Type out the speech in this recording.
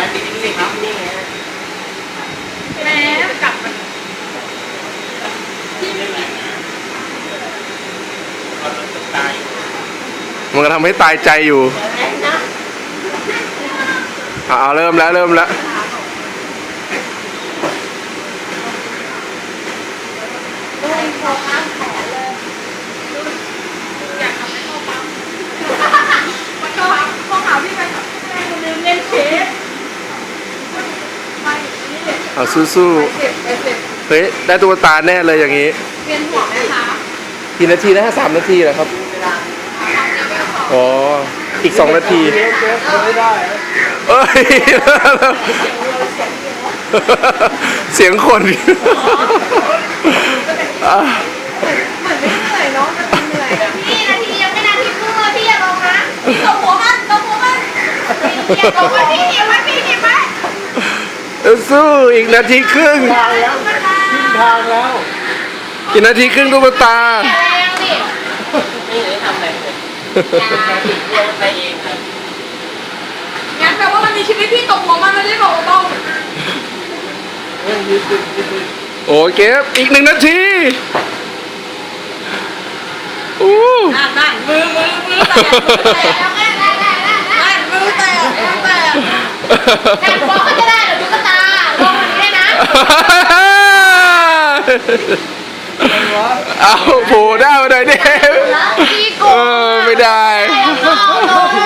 แล้วติดติดครับนี่แม่กลับมันมันก็ทำให้ตายใจอยู่เอาเริ่มแล้วเริ่มแล้วเลยพอข้างแขนเลยอยากทำให้เข้าปั๊มมันก็พอหาพี่ไปแม่คนนึงเล่นเชฟไปนี่ เด็กเอาสู้เจ็บไปเจ็บๆเฮ้ยได้ตุ๊กตาแน่เลยอย่างนี้เวียนหัวไหมคะกี่นาทีนะฮะสามนาทีเหรอครับอ๋ออีกสองนาทีเจ๊เจ๊ไม่ได้เอ้ยเสียงคนอะเหมือนไม่เหนื่อยเนาะมันเหนื่อยอะพี่นาทียังไม่นาทีครึ่งเลยพี่อย่าลงนะตบหัวมันตบหัวมันอย่าตบมันพี่หนีไว้พี่หนีไว้ สู้อีกนาทีครึ่งทางแล้วขึ้นทางแล้วกี่นาทีครึ่งตุ๊กตาแรงดินี่เลยทำอะไรเลยติดเรื่องไปเองครับงั้นแปลว่ามันมีชีวิตพี่ตบหัวมันไม่ได้บอกว่าต้องเรื่องยืดยืดยืดยืดโอ้เก็บอีกหนึ่งนาทีอู้นั่นนั่นมือมือมือแตกมือแตกแล้วแม่ได้ได้ได้ได้มือแตกมือแตกแข่งบอลก็จะได้เดี๋ยวตุ๊กตาลงมานี้ได้นะ เอาโผล่หน้ามาหน่อยดิ พี่โกเออไม่ได้ง